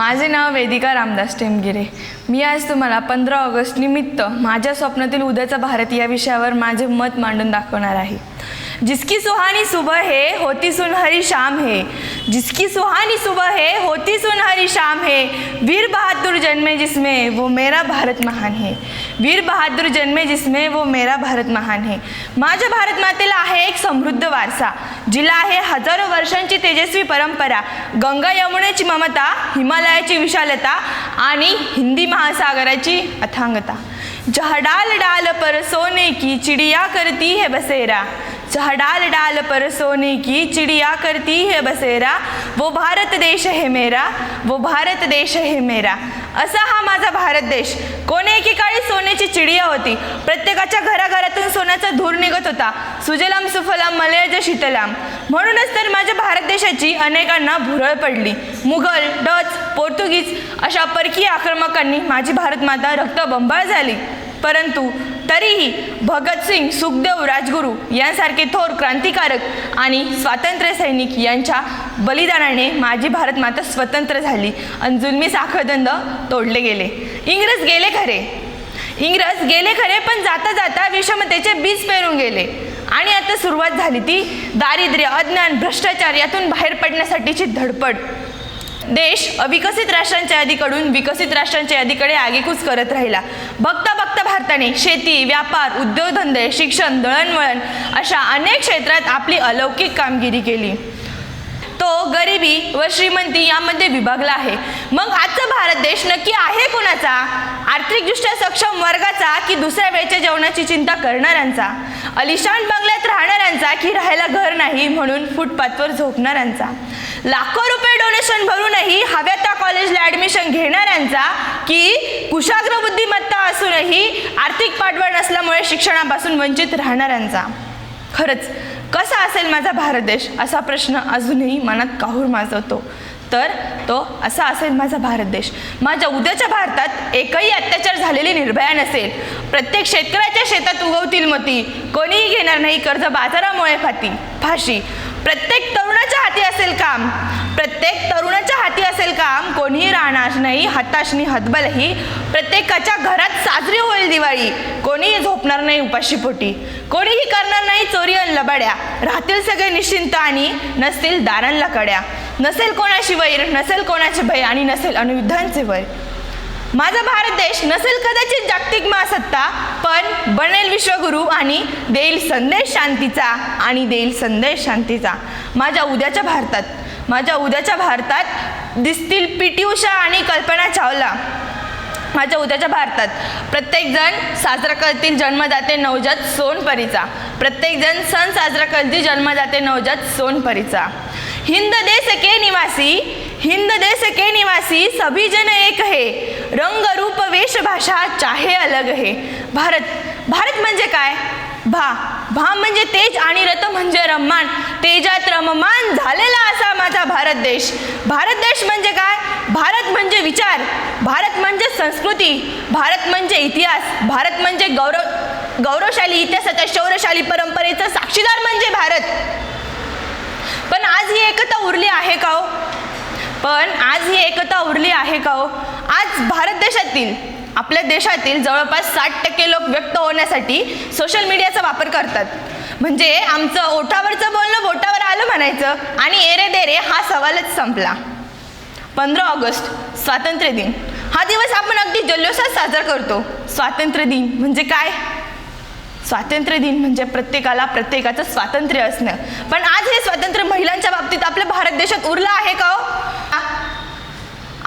माझे नाव वेदिका रामदास टेमगिरे. मी आज तुम्हाला पंधरा ऑगस्ट निमित्त माझ्या स्वप्नातील उद्याचा भारत या विषयावर माझे मत मांडून दाखवणार आहे. जिसकी सुहानी सुबह है होती सुनहरी शाम है. जिसकी सुहानी सुबह है होती सुनहरी शाम है. वीर बहादुर जन्मे जिसमें वो मेरा भारत महान है. वीर बहादुर जन्मे जिसमें वो मेरा भारत महान है। माझ्या भारत मातेला आहे एक समृद्ध वारसा जिला आहे हजारो वर्षांची तेजस्वी परंपरा गंगा यमुनेची ममता हिमालयाची विशालता आणि हिंदी महासागराची अथांगता. जहडाल डाल पर सोने की चिड़िया करती है बसेरा डाल डाल पर सोने की चिड़िया करती है बसेरा। वो भारत देश है मेरा वो भारत देश है मेरा। असा हा माझा भारत देश। कोणी एकेकाळी सोन्याची चिडिया होती? प्रत्येकाच्या घराघरातून सोन्याचा धूर निघत होता. सुजलाम सुफलाम मलयज शीतलाम. म्हणूनच तर माझ्या भारत देशाची अनेकांना भुरळ पडली. मुघल डच पोर्तुगीज अशा परकीय आक्रमकांनी माझी भारत माता रक्तबंबाळ झाली. परंतु तरीही भगतसिंग सुखदेव राजगुरू यांसारखे थोर क्रांतिकारक आणि स्वातंत्र्य सैनिक यांच्या बलिदानाने माझी भारत माता स्वतंत्र झाली. आणि जुलमी साखळदंड तोडले गेले. इंग्रज गेले खरे. इंग्रज गेले खरे पण जाता जाता विषमतेचे बीज पेरून गेले. आणि आता सुरुवात झाली ती दारिद्र्य अज्ञान भ्रष्टाचार यातून बाहेर पडण्यासाठीची धडपड. देश अविकसित राष्ट्रांच्या यादीकडून विकसित राष्ट्रांच्या यादीकडे आगेकूच करत राहिला. बघता बघता भारताने शेती व्यापार उद्योगधंदे शिक्षण दळणवळण अशा अनेक क्षेत्रात आपली अलौकिक कामगिरी केली. तो गरिबी व श्रीमंती यामध्ये विभागला आहे. मग आजचा भारत देश नक्की आहे कोणाचा? आर्थिकदृष्ट्या सक्षम वर्गाचा की दुसऱ्या वेळच्या जेवणाची चिंता करणाऱ्यांचा? अलिशान बंगल्यात राहणाऱ्यांचा की राहायला घर नाही म्हणून फुटपाथवर झोपणाऱ्यांचा? लाखो रुपये डोनेशन भरूनही हव्या त्या कॉलेजला ॲडमिशन घेणाऱ्यांचा की कुशाग्र बुद्धिमत्ता असूनही आर्थिक पाठबळ नसल्यामुळे शिक्षणापासून वंचित राहणाऱ्यांचा. खरंच कसा असेल माझा भारत देश? असा प्रश्न अजूनही मनात काहूर माजवतो. तर तो असा असेल माझा भारत देश. माझ्या उद्याच्या भारतात एकही अत्याचार झालेली निर्भया नसेल. प्रत्येक शेतकऱ्याच्या शेतात उगवतील मती. कोणीही घेणार नाही कर्ज बाजारामुळे फाती फाशी. प्रत्येक तरुणाच्या हाती असेल काम. प्रत्येक तरुणाच्या हाती असेल काम कोणीही राहणार नाही हताशनी हतबलही. प्रत्येकाच्या घरात साजरी होईल दिवाळी. कोणीही झोपणार नाही उपाशीपोटी कोणीही करणार नाही चोरी आणि लबाड्या. राहतील सगळे निश्चिंत आणि नसतील दारांला कड्या. नसेल कोणाशी वैर नसेल कोणाचे भय आणि नसेल अनुयुद्धांचे वय माझा भारत देश नसेल कदाचित जागतिक महासत्ता पण बनेल विश्वगुरू आणि देईल संदेश शांतीचा आणि देईल संदेश शांतीचा. माझ्या उद्याच्या भारतात माझ्या उद्याच्या भारतात दिसतील पी टी उषा आणि कल्पना चावला. माझ्या उद्याच्या भारतात प्रत्येकजण साजरा करतील जन्मदाते नवजात सोनपरीचा. प्रत्येकजण सण साजरा करतील जन्मदाते नवजात सोनपरीचा. हिंद देश के निवासी हिंद देश के निवासी सभी जन एक है। रंग रूप वेश भाषा चाहे अलग है। भारत भारत म्हणजे काय? भा भा म्हणजे तेज आणि रथ म्हणजे रम्मान। तेजात रममान झालेला असा माझा भारत देश। भारत देश म्हणजे काय? भारत म्हणजे विचार। भारत म्हणजे संस्कृती। भारत म्हणजे इतिहास। भारत म्हणजे गौरव गौरवशाली इतिहासाच्या शौर्यशाली परंपरेचं साक्षीदार म्हणजे भारत। पण आज ही एकता उरली आहे का हो? पण आज ही एकता उरली आहे का हो? आज भारत देशातील आपल्या देशातील जवळपास साठ टक्के लोक व्यक्त होण्यासाठी सोशल मीडियाचा वापर करतात. म्हणजे आमचं ओठावरचं बोलणं बोटावर आलं म्हणायचं आणि एरे देरे हा सवालच संपला. पंधरा ऑगस्ट स्वातंत्र्य दिन. हा दिवस आपण अगदी जल्लोषात साजरा करतो. स्वातंत्र्य दिन म्हणजे काय? स्वातंत्र्य दिन म्हणजे प्रत्येकाला प्रत्येकाचं स्वातंत्र्य असणं. पण आज हे स्वातंत्र्य महिलांच्या बाबतीत आपल्या भारत देशात उरलं आहे का हो?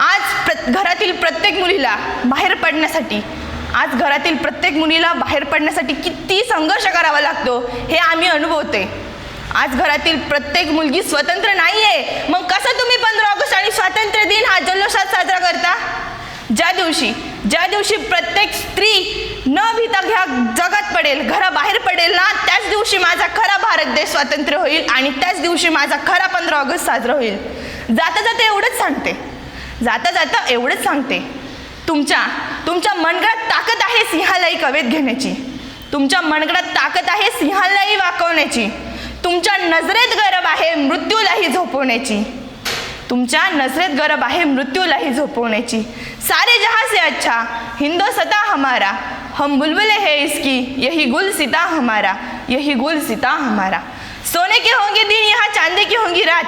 आज प्र घरातील प्रत्येक मुलीला बाहेर पडण्यासाठी आज घरातील प्रत्येक मुलीला बाहेर पडण्यासाठी किती संघर्ष करावा लागतो हे आम्ही अनुभवते. आज घरातील प्रत्येक मुलगी स्वतंत्र नाही आहे मग कसं तुम्ही पंधरा ऑगस्ट आणि स्वातंत्र्य दिन हा जल्लोषात साजरा करता? ज्या दिवशी ज्या दिवशी प्रत्येक स्त्री न भीता घ्या जगात पडेल घराबाहेर पडेल ना त्याच दिवशी माझा खरा भारत देश स्वातंत्र्य होईल आणि त्याच दिवशी माझा खरा पंधरा ऑगस्ट साजरा होईल. जाता जाता एवढंच सांगते. जाता जाता एवढंच सांगते. तुमच्या तुमच्या मनगडात ताकद आहे सिंहालाही कवेत घेण्याची. तुमच्या मनगडात ताकद आहे सिंहालाही वाकवण्याची. तुमच्या नजरेत गरब आहे मृत्यूलाही झोपवण्याची. तुमच्या नजरेत गरब आहे मृत्यूलाही झोपवण्याची. सारे जहां से अच्छा हिंदोसता हमारा. हम बुलबुले है इसकी यही गुल सीता हमारा यही गुल सीता हमारा. सोने के होंगे दिन यहाँ चांदी की होंगी रात.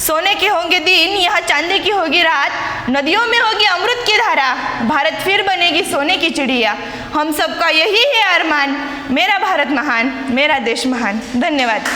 सोने के होंगे दिन यहाँ चांदी की होगी रात. नदियों में होगी अमृत की धारा भारत फिर बनेगी सोने की चिड़िया. हम सबका यही है अरमान. मेरा भारत महान मेरा देश महान. धन्यवाद.